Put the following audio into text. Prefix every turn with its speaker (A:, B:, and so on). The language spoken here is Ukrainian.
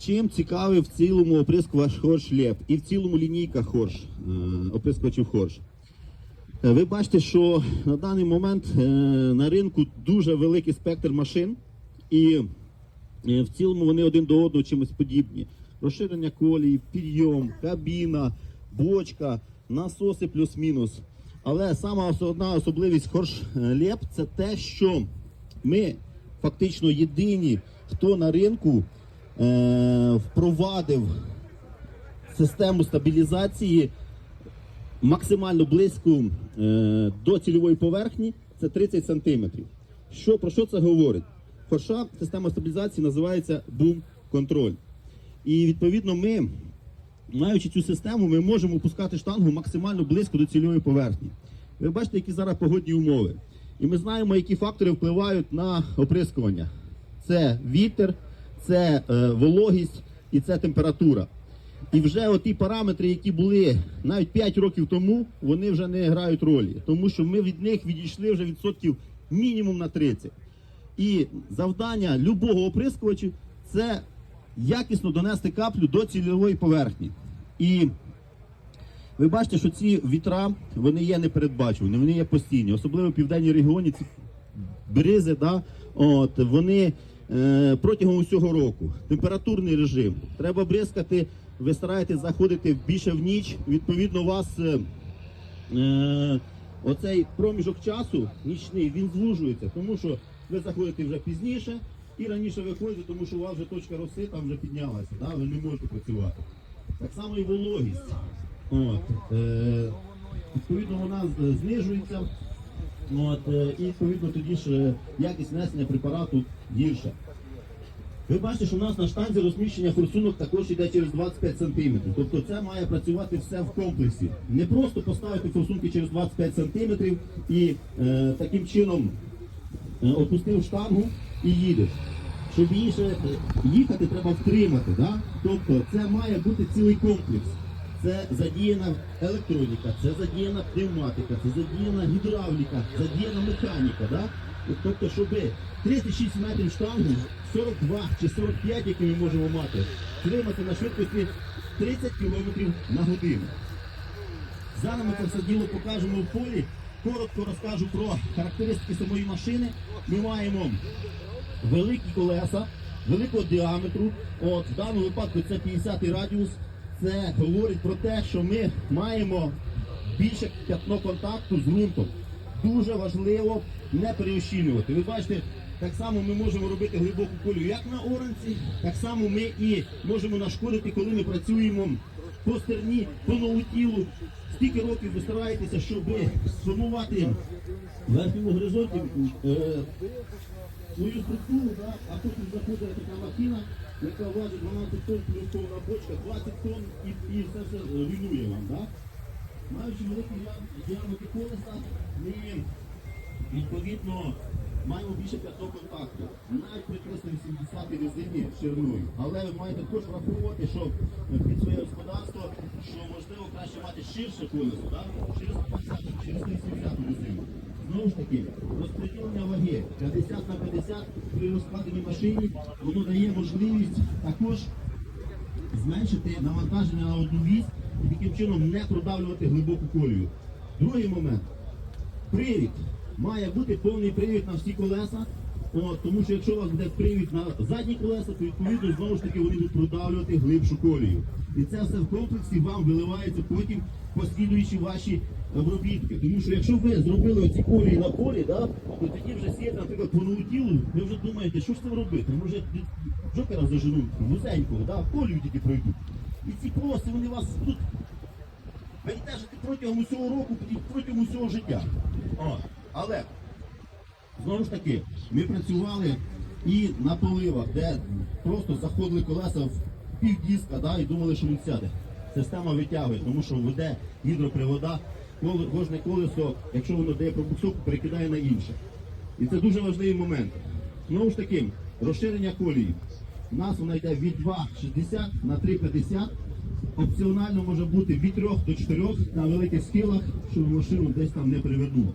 A: Чим цікавий в цілому оприскувач Хорш Леп і в цілому лінійка Хорш, е, оприскувачів Хорш? Е, Ви бачите, що на даний момент е, на ринку дуже великий спектр машин, і в цілому вони один до одного чимось подібні. Розширення колії, підйом, кабіна, бочка, насоси плюс-мінус. Але сама основна особливість Хорш Леп це те, що ми фактично єдині, хто на ринку впровадив систему стабілізації максимально близько е, до цільової поверхні, це 30 сантиметрів. Що, про що це говорить? Хорша система стабілізації називається Control. І відповідно ми, маючи цю систему, ми можемо опускати штангу максимально близько до цільової поверхні. Ви бачите, які зараз погодні умови. І ми знаємо, які фактори впливають на оприскування. Це вітер, це е, вологість і це температура. І вже оті параметри, які були навіть 5 років тому, вони вже не грають ролі, тому що ми від них відійшли вже відсотків мінімум на 30. І завдання любого оприскувача це якісно донести каплю до цільової поверхні. І ви бачите, що ці вітра вони є непередбачувані, вони є постійні, особливо в південній регіоні ці бризи, да, от, вони протягом усього року. Температурний режим. Треба бризкати, ви стараєтесь заходити більше в ніч. Відповідно, у вас е, е, оцей проміжок часу нічний він звужується, тому що ви заходите вже пізніше і раніше виходите, тому що у вас вже точка роси там вже піднялася, да, ви не можете працювати. Так само і вологість. От, е, відповідно, вона знижується. От, е, і відповідно тоді ж е, якість несення препарату гірша. Ви бачите, що у нас на штанзі розміщення форсунок також йде через 25 см. Тобто це має працювати все в комплексі. Не просто поставити форсунки через 25 см і е, таким чином е, опустив штангу і їдеш. Щоб її ще е, їхати, треба втримати. Да? Тобто це має бути цілий комплекс. Це задіяна електроніка, це задіяна пневматика, це задіяна гідравліка, задіяна механіка. Да? Тобто, щоб 36 метрів штангу, 42 чи 45, які ми можемо мати, тримати на швидкості 30 км на годину. Зараз ми це все діло покажемо в полі. Коротко розкажу про характеристики самої машини. Ми маємо великі колеса, великого діаметру. От в даному випадку це 50 радіус. Це говорить про те, що ми маємо більше п'ятно контакту з ґрунтом. Дуже важливо не переощільнювати. Ви бачите, так само ми можемо робити глибоку колію як на оранці, так само ми і можемо нашкодити, коли ми працюємо по стерні, по ноутілу. Скільки років ви стараєтеся, щоб сформувати верхньому горизонті е, свою структуру, да, а потім заходить така махіна, яка важить 12 тонн плюс повна бочка, 20 тонн і, і все це руйнує вам. Да? Маючи великий діам- діаметр колеса, ми відповідно маємо більше п'ятого контакту. Навіть при 380 резині шириною. Але ви маєте також враховувати, що під своє господарство, що можливо краще мати ширше колесо, да? через 50, через 380 резину. Знову ж таки, розподілення ваги 50 на 50 при розкладеній машині, воно дає можливість також зменшити навантаження на одну вісь і таким чином не продавлювати глибоку колію. Другий момент. Привід. Має бути повний привід на всі колеса. От, тому що якщо у вас буде привід на задні колеса, то відповідно знову ж таки вони будуть продавлювати глибшу колію. І це все в комплексі вам виливається потім послідуючі ваші обробітки. Тому що якщо ви зробили оці колії на полі, да, то тоді вже сіяти, наприклад, по ноутілу, ви вже думаєте, що ж це робити? Може джокера заженуть вузенького, да, колію тільки пройдуть. І ці полоси вони вас тут бентежити протягом усього року протягом усього життя. О, але знову ж таки, ми працювали і на поливах, де просто заходили колеса в півдіска, да, і думали, що він сяде. Система витягує, тому що веде гідропривода, кожне колесо, якщо воно дає пробуксовку, перекидає на інше. І це дуже важливий момент. Знову ж таки, розширення колії. У нас вона йде від 2,60 на 3,50. Опціонально може бути від 3 до 4 на великих схилах, щоб машину десь там не привернуло.